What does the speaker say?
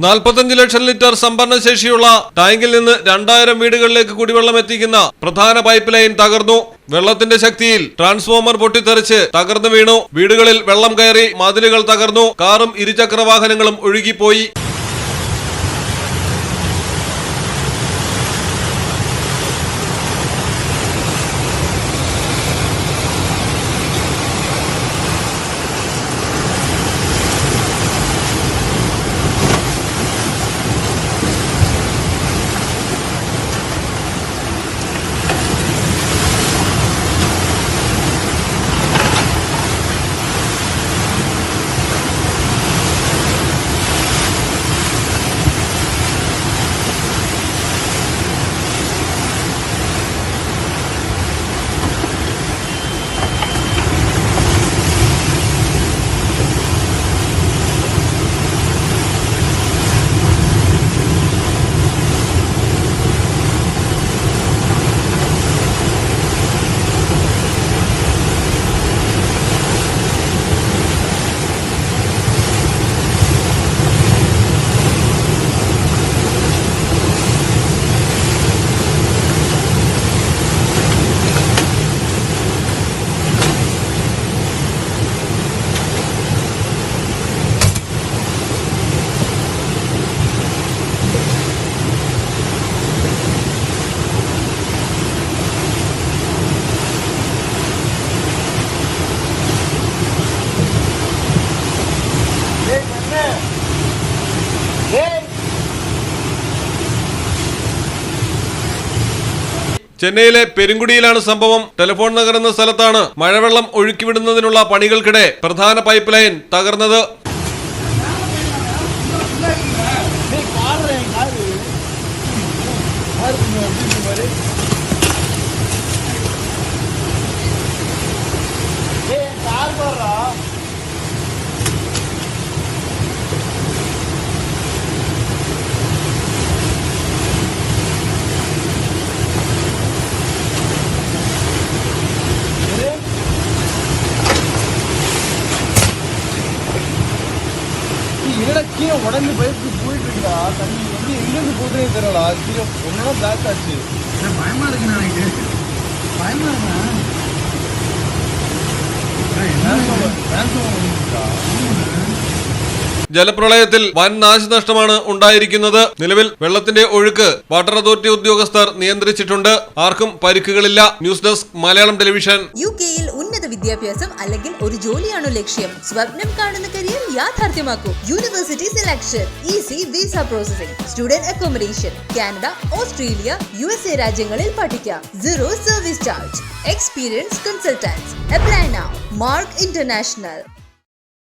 നാൽപ്പത്തഞ്ച് ലക്ഷം ലിറ്റർ സംഭരണ ശേഷിയുള്ള ടാങ്കിൽ നിന്ന് രണ്ടായിരം വീടുകളിലേക്ക് കുടിവെള്ളം എത്തിക്കുന്ന പ്രധാന പൈപ്പ് ലൈൻ തകർന്നു. വെള്ളത്തിന്റെ ശക്തിയിൽ ട്രാൻസ്ഫോമർ പൊട്ടിത്തെറിച്ച് തകർന്നു വീണു. വീടുകളിൽ വെള്ളം കയറി മതിലുകൾ തകർന്നു. കാറും ഇരുചക്ര വാഹനങ്ങളും ഒഴുകിപ്പോയി. ചെന്നൈയിലെ പെരുങ്കുടിയിലാണ് സംഭവം ടെലിഫോൺ നഗർ എന്ന സ്ഥലത്താണ് മഴവെള്ളം ഒഴുക്കിവിടുന്നതിനുള്ള പണികൾക്കിടെ പ്രധാന പൈപ്പ് ലൈൻ തകർന്നത് Thank you. கீழே உடஞ்சு பைப்பு போயிட்டு இருக்கா? தண்ணி வந்து எங்கிருந்து போகுதுனே தெரியல கீழே ஒன்னோட பிளாக் ஆச்சு. பயமா இருக்கு எனக்கு பயமா இருக்கா ജലപ്രളയത്തിൽ വൻ നാശനഷ്ടമാണ് ഉണ്ടായിരിക്കുന്നത്. നിലവിൽ വെള്ളത്തിന്റെ ഒഴുക്ക് വാട്ടർ അതോറിറ്റി ഉദ്യോഗസ്ഥർ നിയന്ത്രിച്ചിട്ടുണ്ട്. ആർക്കും പരിക്കുകളില്ല. News desk Malayalam television. U കെയിൽ ഉന്നത വിദ്യാഭ്യാസം അല്ലെങ്കിൽ ഒരു ജോലിയാണോ ലക്ഷ്യം? സ്വപ്നം കാണുന്ന career യാഥാർത്ഥ്യമാക്കൂ. University selection easy visa processing student accommodation Canada Australia U S A രാജ്യങ്ങളിൽ പഠിക്കാം. Zero service charge experience consultants apply now Mark international